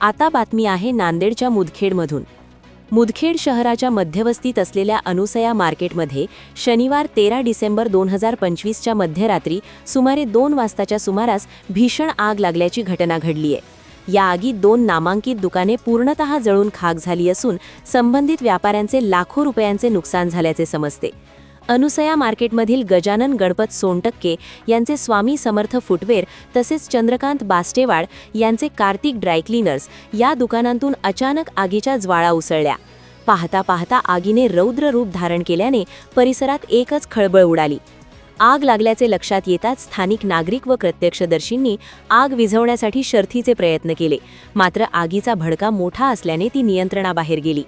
आता बातमी आहे नांदेडच्या मुदखेडमधून. मुदखेड शहराच्या मध्यवस्तीत असलेल्या अनुसया मार्केटमध्ये शनिवार तेरा डिसेंबर दोन हजार पंचवीसच्या मध्यरात्री सुमारे दोन वाजताच्या सुमारास भीषण आग लागल्याची घटना घडली आहे. या आगीत दोन नामांकित दुकाने पूर्णतः जळून खाक झाली असून संबंधित व्यापाऱ्यांचे लाखो रुपयांचे नुकसान झाल्याचे समजते. अनुसया मार्केटमधील गजानन गणपत सोनटक्के यांचे स्वामी समर्थ फुटवेअर तसेच चंद्रकांत बास्टेवाड यांचे कार्तिक ड्रायक्लिनर्स या दुकानांतून अचानक आगीच्या ज्वाळा उसळल्या. पाहता पाहता आगीने रौद्र रूप धारण केल्याने परिसरात एकच खळबळ उडाली. आग लागल्याचे लक्षात येताच स्थानिक नागरिक व प्रत्यक्षदर्शींनी आग विझवण्यासाठी शर्थीचे प्रयत्न केले. मात्र आगीचा भडका मोठा असल्याने ती नियंत्रणाबाहेर गेली.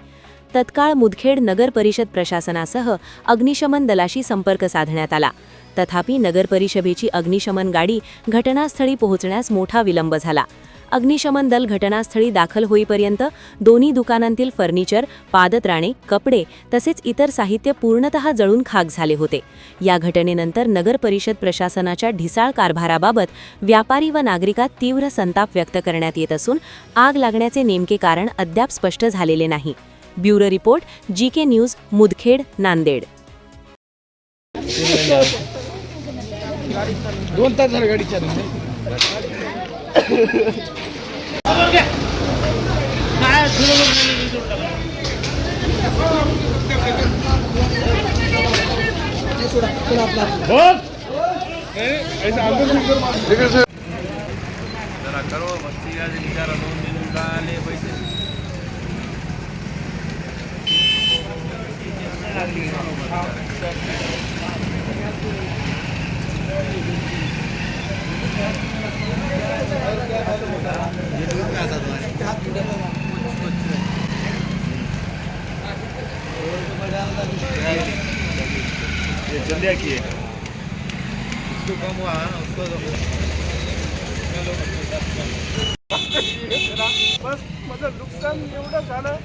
तत्काळ मुदखेड नगर परिषद प्रशासनासह अग्निशमन दलाशी संपर्क साधण्यात आला. तथापि नगर परिषदेची अग्निशमन गाडी घटनास्थळी पोहोचण्यास मोठा विलंब झाला. अग्निशमन दल घटनास्थळी दाखल होईपर्यंत दोन्ही दुकानांतील फर्निचर पादत्राणे कपडे तसेच इतर साहित्य पूर्णतः जळून खाक झाले होते. या घटनेनंतर नगर परिषद प्रशासनाच्या ढिसाळ कारभाराबाबत व्यापारी व नागरिकात तीव्र संताप व्यक्त करण्यात येत असून आग लागण्याचे नेमके कारण अद्याप स्पष्ट झालेले नाही. Bureau report G K news Mudkhed Nanded. दोन तास झाले गाडी चालू जरा करो मस्ती का बिचारा दोन दिन निकाले पैसे. ये चंदिया की है इसको कम हुआ उसको बस माझं नुकसान एवढं झालं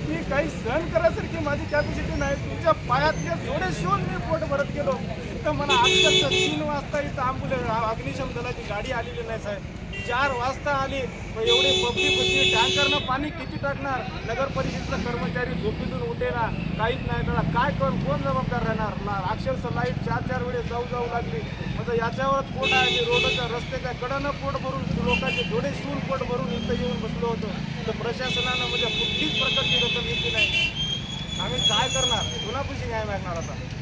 की काही सहन करायसारखी माझी कॅपॅसिटी नाही तुमच्या पायातले थोडे शिवून मी पोट भरत गेलो तर मला अक्षरशः तीन वाजता इथं आंबुलन्स अग्निशम दलाची गाडी आलेली नाही साहेब चार वाजता आली मग एवढी पब्लिक होती टँकरनं पाणी किती टाकणार? नगर परिषदेचा कर्मचारी झोपीतून उठेना काहीच नाही त्याला काय कर? कोण जबाबदार राहणार? ना अक्षरशः लाइट चार चार वेळेस जाऊ जाऊ लागली. म्हणजे याच्यावरच पोट आहे. रोडच्या रस्ते काय कडनं पोट भरून लोकांचे डोळे शिवून पोट भरून इथं येऊन बसलो होतो. तर प्रशासनानं म्हणजे कुठलीच प्रकारची रक्कम घेतली नाही. आम्ही काय करणार? पुन्हा न्याय मागणार आता?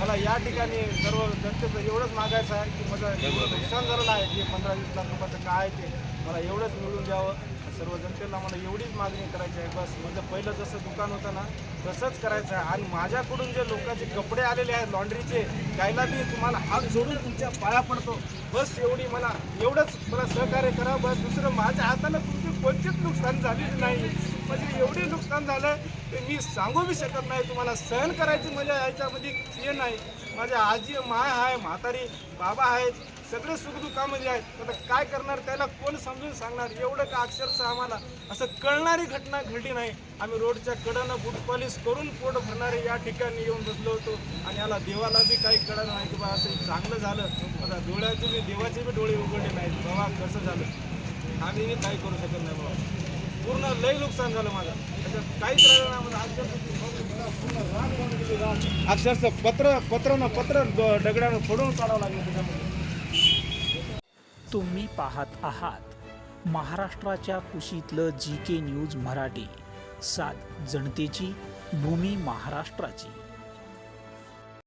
मला या ठिकाणी सर्व जनतेचं एवढंच मागायचं आहे की माझं नुकसान झालेलं आहे जे पंधरा वीस लाख रुपयाचं काय आहे ते मला एवढंच मिळून द्यावं. सर्व जनतेला मला एवढीच मागणी करायची आहे. बस म्हणजे पहिलं जसं दुकान होतं ना तसंच करायचं आहे. आणि माझ्याकडून जे लोकांचे कपडे आलेले आहेत लॉन्ड्रीचे त्याला मी तुम्हाला हात जोडून तुमच्या पाया पडतो. बस एवढी मला एवढंच मला सहकार्य करा बस दुसरं माझ्या हाताला तुमची कोणतीच नुकसान झालेली नाही. म्हणजे एवढी नुकसान झालं ते मी सांगू बी शकत नाही. तुम्हाला सहन करायची म्हणजे याच्यामध्ये हे नाही. माझ्या आजी माय आहे म्हातारी बाबा आहेत सगळे सुखदुःखामध्ये आहेत. आता काय करणार त्याला कोण समजून सांगणार? एवढं का अक्षरशः आम्हाला? असं कळणारी घटना घडली नाही. आम्ही रोडच्या कडानं बूट पॉलिश करून पोट भरणारे या ठिकाणी येऊन बसलो होतो. आणि याला देवाला बी काही कळलं नाही की बा असं चांगलं झालं. आता डोळ्याचं देवाचे बी डोळे उघडले नाहीत. बाबा कसं झालं? आम्ही बी काही करू शकत नाही बाबा. पूर्ण लय नुकसान झालं माझं. त्याच्यात काहीच राहिलं नाही माझं अक्षरशः पूर्ण रान वाहून गेली रान. अक्षरशः पत्र पत्र पत्र दगडानं फोडून काढावं लागलं त्याच्यामध्ये. तुम्ही पाहत आहात महाराष्ट्राच्या कुशीतलं जी के न्यूज मराठी. सात जनतेची भूमी महाराष्ट्राची.